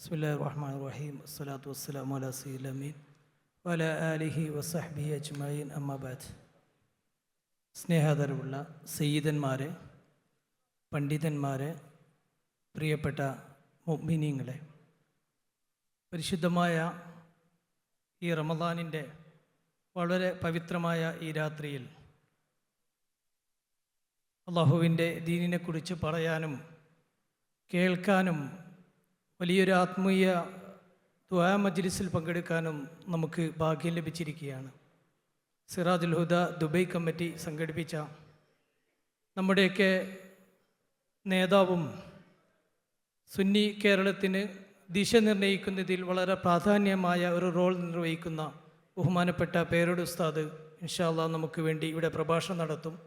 ബിസ്മില്ലാ റഹ്മാൻ റഹീം വസ്സലാമു അലാ അമീൻ വല ആലിഹി വസഹ്ബിഹി അജ്മഈൻ അമ്മാബാദ് സ്നേഹാദരവുള്ള സയ്യിദന്മാരെ പണ്ഡിതന്മാരെ പ്രിയപ്പെട്ട മുഅ്മിനീങ്ങളെ പരിശുദ്ധമായ ഈ റമദാനിന്റെ വളരെ പവിത്രമായ ഈ രാത്രിയിൽ അള്ളാഹുവിന്റെ ദീനിനെക്കുറിച്ച് പറയാനും കേൾക്കാനും വലിയൊരു ആത്മീയ ദ്വാ മജ്ലിസിൽ പങ്കെടുക്കാനും നമുക്ക് ഭാഗ്യം ലഭിച്ചിരിക്കുകയാണ്. സിറാജുൽ ഹുദ ദുബൈ കമ്മിറ്റി സംഘടിപ്പിച്ച നമ്മുടെയൊക്കെ നേതാവും സുന്നി കേരളത്തിന് ദിശ നിർണയിക്കുന്നതിൽ വളരെ പ്രാധാന്യമായ ഒരു റോൾ നിർവഹിക്കുന്ന ബഹുമാനപ്പെട്ട പേരോട് ഉസ്താദ് ഇൻഷാല്ല നമുക്ക് വേണ്ടി ഇവിടെ പ്രഭാഷണം നടത്തും.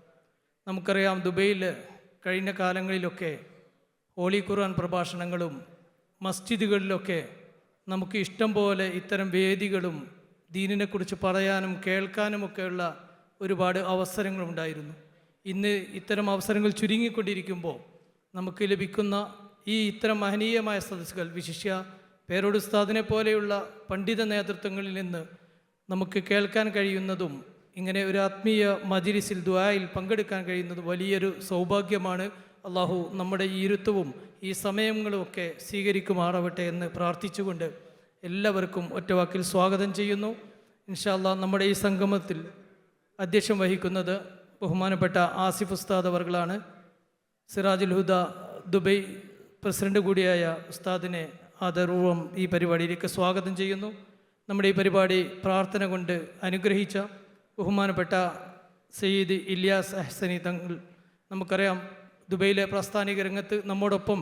നമുക്കറിയാം ദുബൈയിൽ കഴിഞ്ഞ കാലങ്ങളിലൊക്കെ ഹോളി ഖുർആൻ പ്രഭാഷണങ്ങളും മസ്ജിദുകളിലൊക്കെ നമുക്ക് ഇഷ്ടം പോലെ ഇത്തരം വേദികളും ദീനിനെക്കുറിച്ച് പറയാനും കേൾക്കാനുമൊക്കെയുള്ള ഒരുപാട് അവസരങ്ങളുണ്ടായിരുന്നു. ഇന്ന് ഇത്തരം അവസരങ്ങൾ ചുരുങ്ങിക്കൊണ്ടിരിക്കുമ്പോൾ നമുക്ക് ലഭിക്കുന്ന ഈ ഇത്തരം മഹനീയമായ സദസ്സുകൾ വിശിഷ്യ പേരോട് ഉസ്താദിനെ പോലെയുള്ള പണ്ഡിത നേതൃത്വങ്ങളിൽ നിന്ന് നമുക്ക് കേൾക്കാൻ കഴിയുന്നതും ഇങ്ങനെ ഒരു ആത്മീയ മജിലിസിൽ ദുആയിൽ പങ്കെടുക്കാൻ കഴിയുന്നതും വലിയൊരു സൗഭാഗ്യമാണ്. അള്ളാഹു നമ്മുടെ ഈ ഇരുത്തവും ഈ സമയങ്ങളുമൊക്കെ സ്വീകരിക്കുമാറാവട്ടെ എന്ന് പ്രാർത്ഥിച്ചുകൊണ്ട് എല്ലാവർക്കും ഒറ്റവാക്കിൽ സ്വാഗതം ചെയ്യുന്നു. ഇൻഷാല്ല നമ്മുടെ ഈ സംഗമത്തിൽ അധ്യക്ഷം വഹിക്കുന്നത് ബഹുമാനപ്പെട്ട ആസിഫ് ഉസ്താദ് അവർകളാണ്. സിറാജുൽ ഹുദ ദുബൈ പ്രസിഡന്റ് കൂടിയായ ഉസ്താദിനെ ആദരൂപം ഈ പരിപാടിയിലേക്ക് സ്വാഗതം ചെയ്യുന്നു. നമ്മുടെ ഈ പരിപാടി പ്രാർത്ഥന കൊണ്ട് അനുഗ്രഹിച്ച ബഹുമാനപ്പെട്ട സയ്യിദ് ഇല്യാസ് അഹ്സനി തങ്ങൾ. നമുക്കറിയാം ദുബൈയിലെ പ്രസ്ഥാനിക രംഗത്ത് നമ്മോടൊപ്പം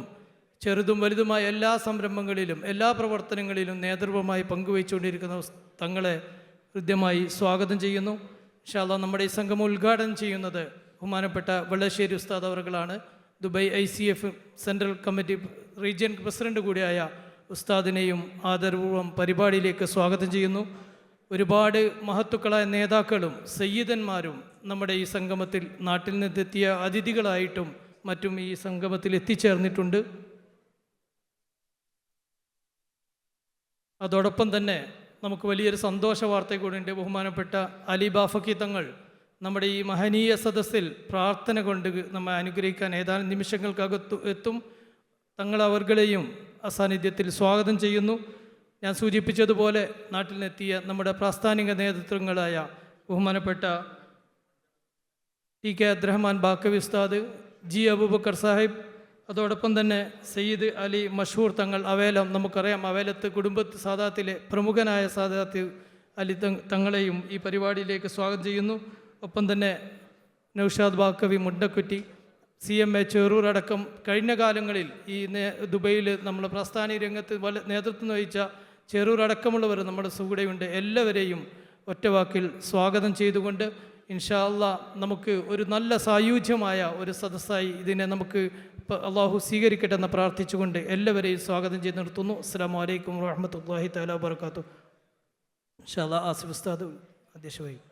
ചെറുതും വലുതുമായ എല്ലാ സംരംഭങ്ങളിലും എല്ലാ പ്രവർത്തനങ്ങളിലും നേതൃത്വമായി പങ്കുവച്ചുകൊണ്ടിരിക്കുന്ന തങ്ങളെ ഹൃദ്യമായി സ്വാഗതം ചെയ്യുന്നു. ഇൻഷാല്ല നമ്മുടെ ഈ സംഘം ഉദ്ഘാടനം ചെയ്യുന്നത് ബഹുമാനപ്പെട്ട വെള്ളശ്ശേരി ഉസ്താദ് അവർകളാണ്. Dubai I C F central committee region president കൂടിയായ ഉസ്താദിനെയും ആദരപൂർവം പരിപാടിയിലേക്ക് സ്വാഗതം ചെയ്യുന്നു. ഒരുപാട് മഹത്തുക്കളായ നേതാക്കളും സയ്യിദന്മാരും നമ്മുടെ ഈ സംഗമത്തിൽ നാട്ടിൽ നിന്നെത്തിയ അതിഥികളായിട്ടും മറ്റും ഈ സംഗമത്തിൽ എത്തിച്ചേർന്നിട്ടുണ്ട്. അതോടൊപ്പം തന്നെ നമുക്ക് വലിയൊരു സന്തോഷ വാർത്ത കൂടിയുണ്ട് ബഹുമാനപ്പെട്ട അലി ബാഫക്കി തങ്ങൾ നമ്മുടെ ഈ മഹനീയ സദസ്സിൽ പ്രാർത്ഥന കൊണ്ട് നമ്മെ അനുഗ്രഹിക്കാൻ ഏതാനും നിമിഷങ്ങൾക്കകത്തു എത്തും. തങ്ങൾ അവർകളെയും അസാന്നിധ്യത്തിൽ സ്വാഗതം ചെയ്യുന്നു. ഞാൻ സൂചിപ്പിച്ചതുപോലെ നാട്ടിൽ നിന്നെത്തിയ നമ്മുടെ പ്രാസ്ഥാനിക നേതൃത്വങ്ങളായ ബഹുമാനപ്പെട്ട ടി കെ അബ്ദുറഹ്മാൻ ബാക്കവി ഉസ്താദ് ജി അബൂബക്കർ സാഹിബ് അതോടൊപ്പം തന്നെ സയ്യിദ് അലി മഷൂർ തങ്ങൾ അവേലം നമുക്കറിയാം. അവേലത്ത് കുടുംബത്ത് സാദാത്തിലെ പ്രമുഖനായ സാദാത്ത് അലി തങ് തങ്ങളെയും ഈ പരിപാടിയിലേക്ക് സ്വാഗതം ചെയ്യുന്നു. ഒപ്പം തന്നെ Naushad Baqavi Mundakkutti C M A Cheroor അടക്കം കഴിഞ്ഞ കാലങ്ങളിൽ ഈ ദുബൈയിൽ നമ്മൾ പ്രസ്ഥാന രംഗത്ത് വല നേതൃത്വം വഹിച്ച ചെറൂർ അടക്കമുള്ളവർ നമ്മുടെ സുകൂടെയുണ്ട്. എല്ലാവരെയും ഒറ്റവാക്കിൽ സ്വാഗതം ചെയ്തുകൊണ്ട് ഇൻഷാ അല്ലാ നമുക്ക് ഒരു നല്ല സായുജ്യമായ ഒരു സദസ്സായി ഇതിനെ നമുക്ക് അള്ളാഹു സ്വീകരിക്കട്ടെ എന്ന് പ്രാർത്ഥിച്ചുകൊണ്ട് എല്ലാവരെയും സ്വാഗതം ചെയ്ത് നിർത്തുന്നു. അസ്സാം വലൈക്കും വാഹമത്തല്ലാഹി തലാ വർക്കാത്തു ഇൻഷാ അല്ലാ ആസിഫ് ഉസ്താദ് അധ്യക്ഷ വഹിക്കും.